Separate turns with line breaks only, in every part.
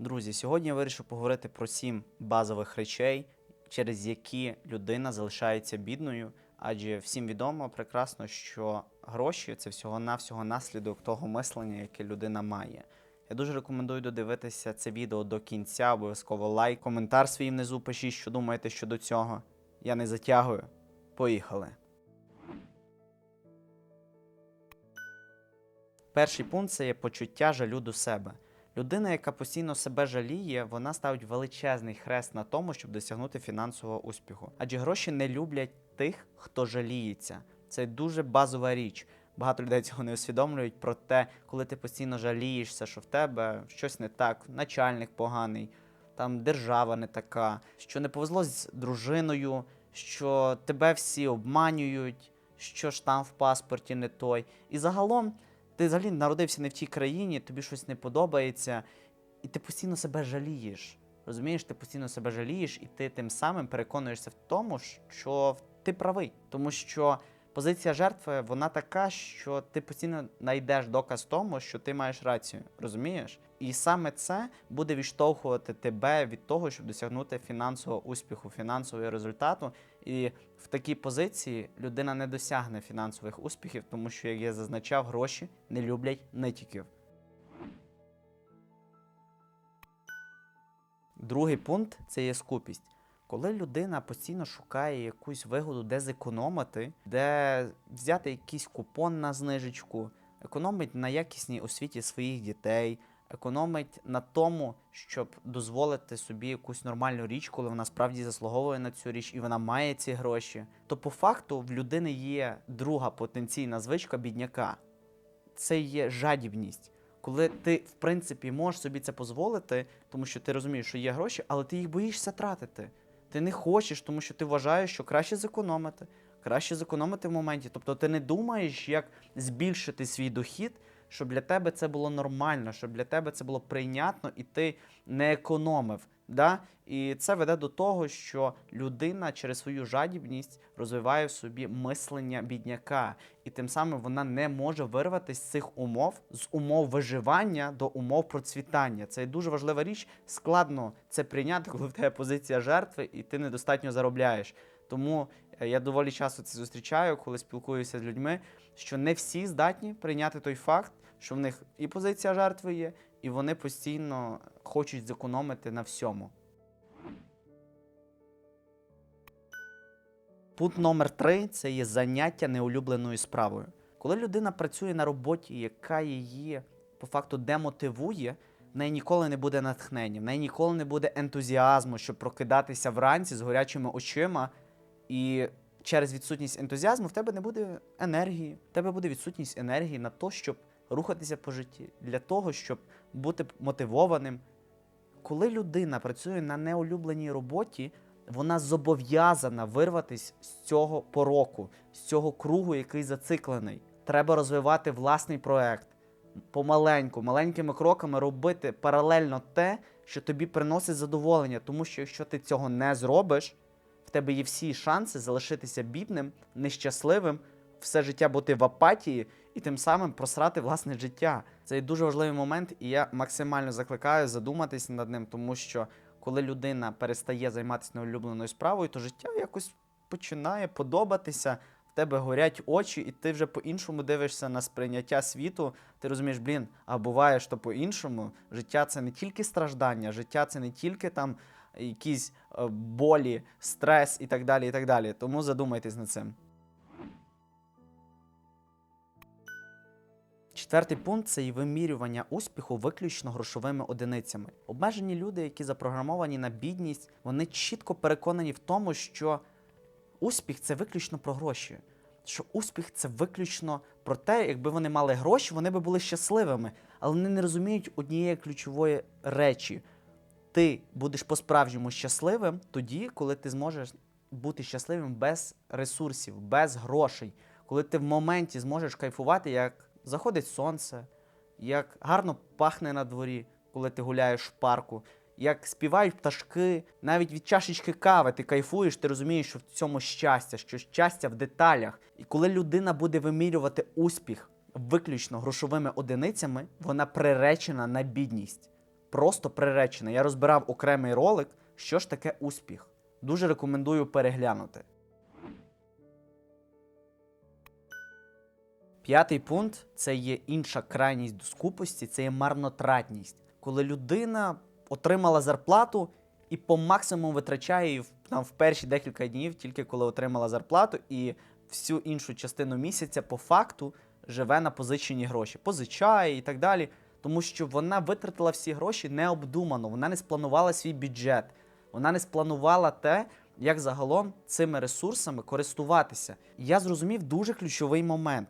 Друзі, сьогодні я вирішив поговорити про сім базових речей, через які людина залишається бідною. Адже всім відомо прекрасно, що гроші це всього-навсього наслідок того мислення, яке людина має. Я дуже рекомендую додивитися це відео до кінця, обов'язково лайк, коментар свій внизу пишіть, що думаєте щодо цього. Я не затягую. Поїхали. Перший пункт це є почуття жалю до себе. Людина, яка постійно себе жаліє, вона ставить величезний хрест на тому, щоб досягнути фінансового успіху. Адже гроші не люблять тих, хто жаліється. Це дуже базова річ. Багато людей цього не усвідомлюють. Проте, коли ти постійно жалієшся, що в тебе щось не так, начальник поганий, там держава не така, що не повезло з дружиною, що тебе всі обманюють, що штамп в паспорті не той. І загалом ти взагалі народився не в тій країні, тобі щось не подобається, і ти постійно себе жалієш. Розумієш, ти постійно себе жалієш, і ти тим самим переконуєшся в тому, що ти правий. Тому що позиція жертви вона така, що ти постійно знайдеш доказ тому, що ти маєш рацію. Розумієш? І саме це буде відштовхувати тебе від того, щоб досягнути фінансового успіху, фінансового результату. І в такій позиції людина не досягне фінансових успіхів, тому що, як я зазначав, гроші не люблять нитіків. Другий пункт це є скупість. Коли людина постійно шукає якусь вигоду, де зекономити, де взяти якийсь купон на знижечку, економить на якісній освіті своїх дітей, економить на тому, щоб дозволити собі якусь нормальну річ, коли вона справді заслуговує на цю річ і вона має ці гроші, то по факту в людини є друга потенційна звичка бідняка. Це є жадібність. Коли ти, в принципі, можеш собі це дозволити, тому що ти розумієш, що є гроші, але ти їх боїшся тратити. Ти не хочеш, тому що ти вважаєш, що краще зекономити, краще зекономити в моменті. Тобто ти не думаєш, як збільшити свій дохід, щоб для тебе це було нормально, щоб для тебе це було прийнятно, і ти не економив. Да? І це веде до того, що людина через свою жадібність розвиває в собі мислення бідняка, і тим самим вона не може вирватися з цих умов, з умов виживання до умов процвітання. Це дуже важлива річ. Складно це прийняти, коли в тебе позиція жертви, і ти недостатньо заробляєш. Тому е, я доволі часто це зустрічаю, коли спілкуюся з людьми, що не всі здатні прийняти той факт, що в них і позиція жертви є, і вони постійно хочуть зекономити на всьому. Пункт номер три це є заняття неулюбленою справою. Коли людина працює на роботі, яка її по факту демотивує, в неї ніколи не буде натхнення, в неї ніколи не буде ентузіазму, щоб прокидатися вранці з горячими очима. І через відсутність ентузіазму в тебе не буде енергії, в тебе буде відсутність енергії на те, щоб рухатися по житті, для того, щоб бути мотивованим. Коли людина працює на неулюбленій роботі, вона зобов'язана вирватися з цього пороку, з цього кругу, який зациклений. Треба розвивати власний проект. Помаленьку, маленькими кроками робити паралельно те, що тобі приносить задоволення. Тому що якщо ти цього не зробиш, в тебе є всі шанси залишитися бідним, нещасливим, все життя бути в апатії і тим самим просрати власне життя. Це дуже важливий момент, і я максимально закликаю задуматись над ним, тому що коли людина перестає займатися неулюбленою справою, то життя якось починає подобатися. В тебе горять очі, і ти вже по-іншому дивишся на сприйняття світу. Ти розумієш, блін, а буває, що по-іншому життя це не тільки страждання, життя це не тільки там якісь е, болі, стрес і так далі. і так далі. Тому задумайтесь над цим. Четвертий пункт це і вимірювання успіху виключно грошовими одиницями. Обмежені люди, які запрограмовані на бідність, вони чітко переконані в тому, що успіх це виключно про гроші. Що успіх це виключно про те, якби вони мали гроші, вони би були щасливими. Але вони не розуміють однієї ключової речі: ти будеш по-справжньому щасливим тоді, коли ти зможеш бути щасливим без ресурсів, без грошей, коли ти в моменті зможеш кайфувати, як заходить сонце, як гарно пахне на дворі, коли ти гуляєш в парку, як співають пташки, навіть від чашечки кави ти кайфуєш, ти розумієш, що в цьому щастя, що щастя в деталях. І коли людина буде вимірювати успіх виключно грошовими одиницями, вона приречена на бідність. просто приречена. Я розбирав окремий ролик, що ж таке успіх. Дуже рекомендую переглянути. П'ятий пункт це є інша крайність до скупості, це є марнотратність. Коли людина отримала зарплату і по максимуму витрачає її там, в перші декілька днів, тільки коли отримала зарплату, і всю іншу частину місяця по факту живе на позичені гроші, позичає і так далі. Тому що вона витратила всі гроші необдумано, вона не спланувала свій бюджет, вона не спланувала те, як загалом цими ресурсами користуватися. І я зрозумів дуже ключовий момент.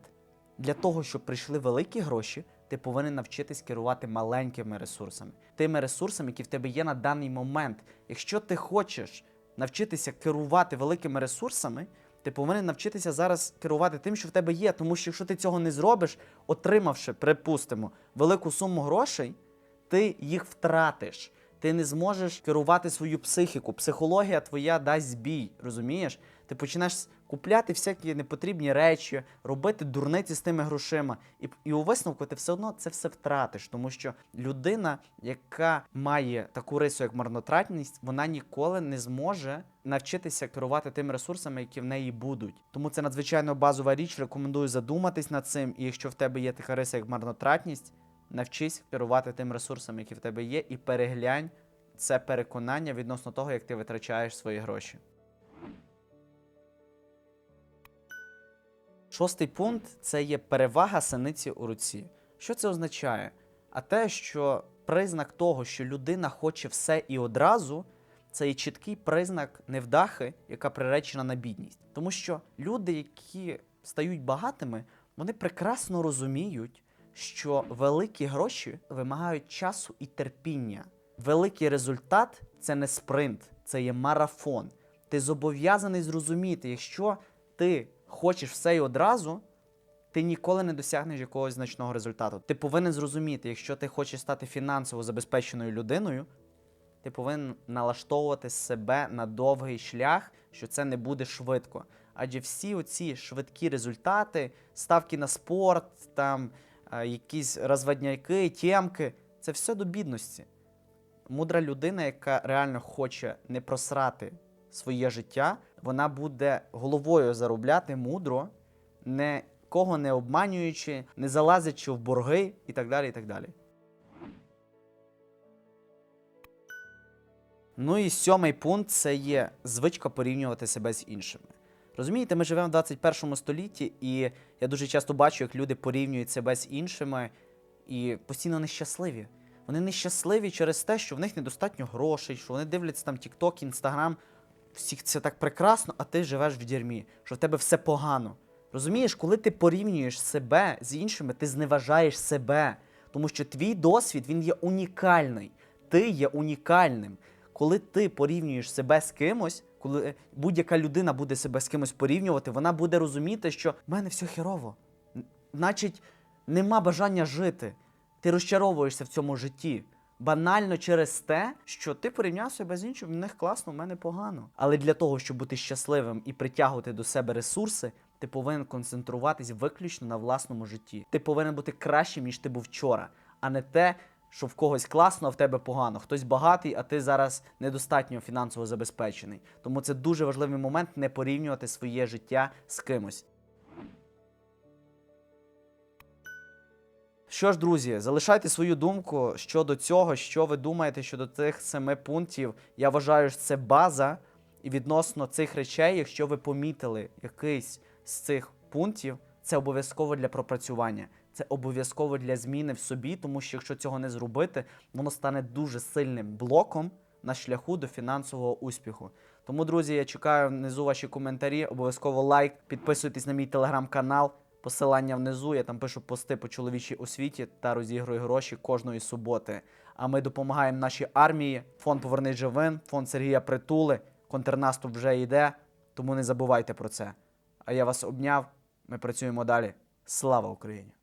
Для того, щоб прийшли великі гроші, ти повинен навчитись керувати маленькими ресурсами, тими ресурсами, які в тебе є на даний момент. Якщо ти хочеш навчитися керувати великими ресурсами, ти повинен навчитися зараз керувати тим, що в тебе є. Тому що якщо ти цього не зробиш, отримавши, припустимо, велику суму грошей, ти їх втратиш. Ти не зможеш керувати свою психіку. Психологія твоя дасть збій, розумієш? Ти почнеш купляти всякі непотрібні речі, робити дурниці з тими грошима. І, і у висновку ти все одно це все втратиш, тому що людина, яка має таку рису, як марнотратність, вона ніколи не зможе навчитися керувати тими ресурсами, які в неї будуть. Тому це надзвичайно базова річ. Рекомендую задуматись над цим. І якщо в тебе є така риса, як марнотратність, навчись керувати тим ресурсами, які в тебе є, і переглянь це переконання відносно того, як ти витрачаєш свої гроші. Шостий пункт це є перевага синиці у руці. Що це означає? А те, що признак того, що людина хоче все і одразу, це є чіткий признак невдахи, яка приречена на бідність. Тому що люди, які стають багатими, вони прекрасно розуміють, що великі гроші вимагають часу і терпіння. Великий результат це не спринт, це є марафон. Ти зобов'язаний зрозуміти, якщо ти хочеш все і одразу, ти ніколи не досягнеш якогось значного результату. Ти повинен зрозуміти, якщо ти хочеш стати фінансово забезпеченою людиною, ти повинен налаштовувати себе на довгий шлях, що це не буде швидко. Адже всі оці швидкі результати, ставки на спорт, там якісь розводняки, тємки, це все до бідності. Мудра людина, яка реально хоче не просрати своє життя, вона буде головою заробляти мудро, нікого не обманюючи, не залазячи в борги і так далі. і так далі. Ну і сьомий пункт це є звичка порівнювати себе з іншими. Розумієте, ми живемо в 21 столітті, і я дуже часто бачу, як люди порівнюють себе з іншими і постійно нещасливі. Вони нещасливі через те, що в них недостатньо грошей, що вони дивляться там TikTok, Instagram, всіх це так прекрасно, а ти живеш в дерьмі, що в тебе все погано. Розумієш, коли ти порівнюєш себе з іншими, ти зневажаєш себе, тому що твій досвід він є унікальний. Ти є унікальним. Коли ти порівнюєш себе з кимось, коли будь-яка людина буде себе з кимось порівнювати, вона буде розуміти, що в мене все херово. Значить, нема бажання жити. Ти розчаровуєшся в цьому житті. Банально через те, що ти порівняв себе з іншим, в них класно, в мене погано. Але для того, щоб бути щасливим і притягувати до себе ресурси, ти повинен концентруватись виключно на власному житті. Ти повинен бути кращим, ніж ти був вчора, а не те, що в когось класно, а в тебе погано. Хтось багатий, а ти зараз недостатньо фінансово забезпечений. Тому це дуже важливий момент не порівнювати своє життя з кимось. Що ж, друзі, залишайте свою думку щодо цього, що ви думаєте щодо цих семи пунктів. Я вважаю, що це база. І відносно цих речей, якщо ви помітили якийсь з цих пунктів, це обов'язково для пропрацювання. Це обов'язково для зміни в собі, тому що якщо цього не зробити, воно стане дуже сильним блоком на шляху до фінансового успіху. Тому, друзі, я чекаю внизу ваші коментарі. Обов'язково лайк, підписуйтесь на мій телеграм-канал. Посилання внизу, я там пишу пости по чоловічій освіті та розігрую гроші кожної суботи. А ми допомагаємо нашій армії. Фонд Повернись живим, фонд Сергія Притули. Контрнаступ вже йде, тому не забувайте про це. А я вас обняв. Ми працюємо далі. Слава Україні!